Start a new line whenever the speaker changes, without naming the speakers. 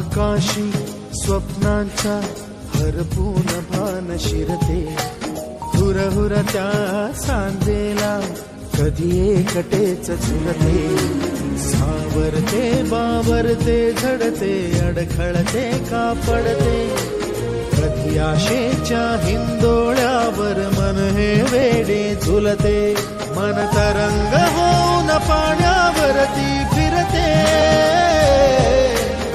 आकाशी स्वप्नांचा हरपून भान शिरते. हुरहुर त्या सांजेला कधी एकटेच झुलते. सावरते बावरते झडते अडखळते का पडते कधी आशेच्या हिंदोळ्यावर मन हे वेडे झुलते. मन तरंग होऊन पाण्यावरती फिरते.